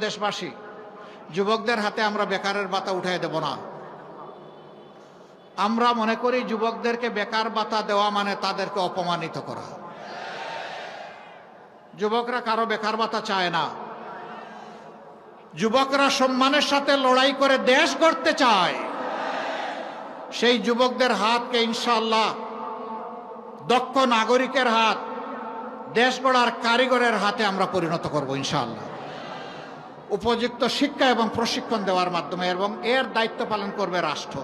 দেশবাসী যুবকদের হাতে আমরা বেকারের বাতা উঠাই দেব না। আমরা মনে করি যুবকদেরকে বেকার বাতা দেওয়া মানে তাদেরকে অপমানিত করা। যুবকরা কারও বেকার বাতা চায় না। যুবকরা সম্মানের সাথে লড়াই করে দেশ গড়তে চায়। সেই যুবকদের হাতকে ইনশাল্লাহ দক্ষ নাগরিকের হাত, দেশ গড়ার কারিগরের হাতে আমরা পরিণত করব ইনশাআল্লাহ। উপযুক্ত শিক্ষা এবং প্রশিক্ষণ দেওয়ার মাধ্যমে এবং এর দায়িত্ব পালন করবে রাষ্ট্র।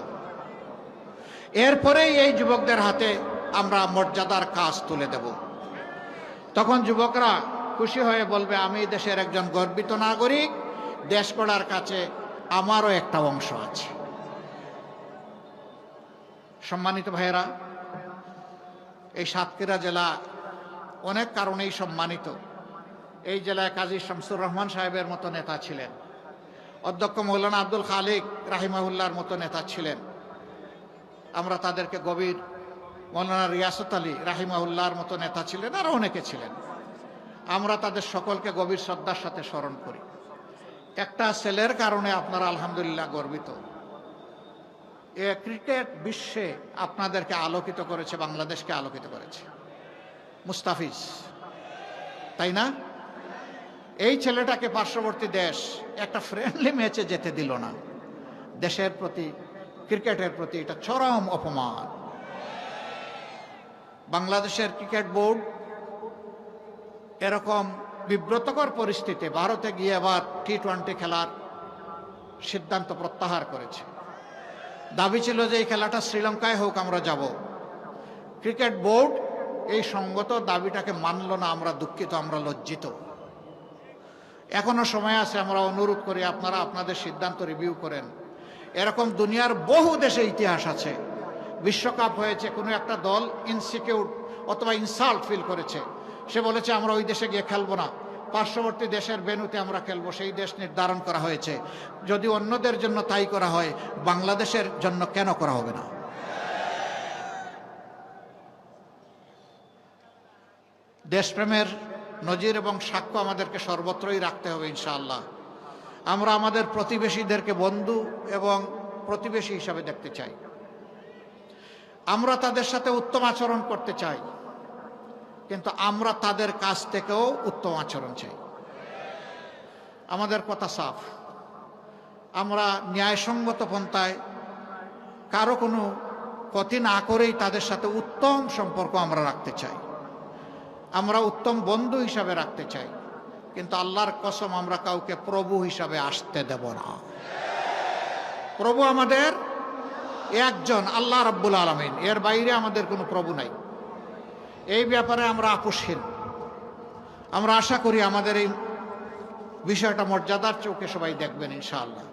এরপরেই এই যুবকদের হাতে আমরা মর্যাদার কাজ তুলে দেব। তখন যুবকরা খুশি হয়ে বলবে, আমি দেশের একজন গর্বিত নাগরিক, দেশ গড়ার কাছে আমারও একটা অংশ আছে। সম্মানিত ভাইয়েরা, এই সাতক্ষীরা জেলা অনেক কারণেই সম্মানিত। এই জেলায় কাজী শামসুর রহমান সাহেবের মতো নেতা ছিলেন। অধ্যক্ষ মৌলানা আব্দুল খালিক রাহিমাহুল্লার মতো নেতা ছিলেন। আমরা তাদেরকে গভীর মৌলানা রিয়াসত আলী রাহিমাহুল্লার মতো নেতা ছিলেন আরও অনেকে ছিলেন। আমরা তাদের সকলকে গভীর শ্রদ্ধার সাথে স্মরণ করি। একটা ছেলের কারণে আপনারা আলহামদুলিল্লাহ গর্বিত। এ ক্রিকেট বিশ্বে আপনাদেরকে আলোকিত করেছে, বাংলাদেশকে আলোকিত করেছে। মুস্তাফিজ, তাই না? এই ছেলেটাকে পার্শ্ববর্তী দেশ একটা ফ্রেন্ডলি ম্যাচে যেতে দিল না। দেশের প্রতি, ক্রিকেটের প্রতি এটা চরম অপমান। বাংলাদেশের ক্রিকেট বোর্ড এরকম বিব্রতকর পরিস্থিতি ভারতে গিয়ে আবার টি টোয়েন্টি খেলার সিদ্ধান্ত প্রত্যাহার করেছে। দাবি ছিল যে এই খেলাটা শ্রীলঙ্কায় হোক, আমরা যাব। ক্রিকেট বোর্ড এই সঙ্গত দাবিটাকে মানল না, আমরা দুঃখিত, আমরা লজ্জিত। এখনও সময় আছে, আমরা অনুরোধ করি আপনারা আপনাদের সিদ্ধান্ত রিভিউ করেন। এরকম দুনিয়ার বহু দেশে ইতিহাস আছে। বিশ্বকাপ হয়েছে, কোনো একটা দল ইনস্টিটিউট অথবা ইনসাল্ট ফিল করেছে। সে বলেছে, আমরা ওই দেশে গিয়ে খেলব না। পার্শ্ববর্তী দেশের বেনুতে আমরা খেলব। সেই দেশ নির্ধারণ করা হয়েছে। যদি অন্যদের জন্য তাই করা হয়, বাংলাদেশের জন্য কেন করা হবে না? দেশপ্রেমের নজির এবং সাক্ষ্য আমাদেরকে সর্বত্রই রাখতে হবে, ইনশাআল্লাহ। আমরা আমাদের প্রতিবেশীদেরকে বন্ধু এবং প্রতিবেশী হিসাবে দেখতে চাই। আমরা তাদের সাথে উত্তম আচরণ করতে চাই, কিন্তু আমরা তাদের কাছ থেকেও উত্তম আচরণ চাই। আমাদের কথা সাফ। আমরা ন্যায়সঙ্গত পন্থায় কারও কোনো ক্ষতি না করেই তাদের সাথে উত্তম সম্পর্ক আমরা রাখতে চাই। আমরা উত্তম বন্ধু হিসাবে রাখতে চাই। কিন্তু আল্লাহর কসম আমরা কাউকে প্রভু হিসাবে আসতে দেব না। প্রভু আমাদের একজন, আল্লাহ রাব্বুল আলমিন। এর বাইরে আমাদের কোনো প্রভু নাই। এই ব্যাপারে আমরা আপোষহীন। আমরা আশা করি আমাদের এই বিষয়টা মর্যাদার চোখে সবাই দেখবেন ইনশাআল্লাহ।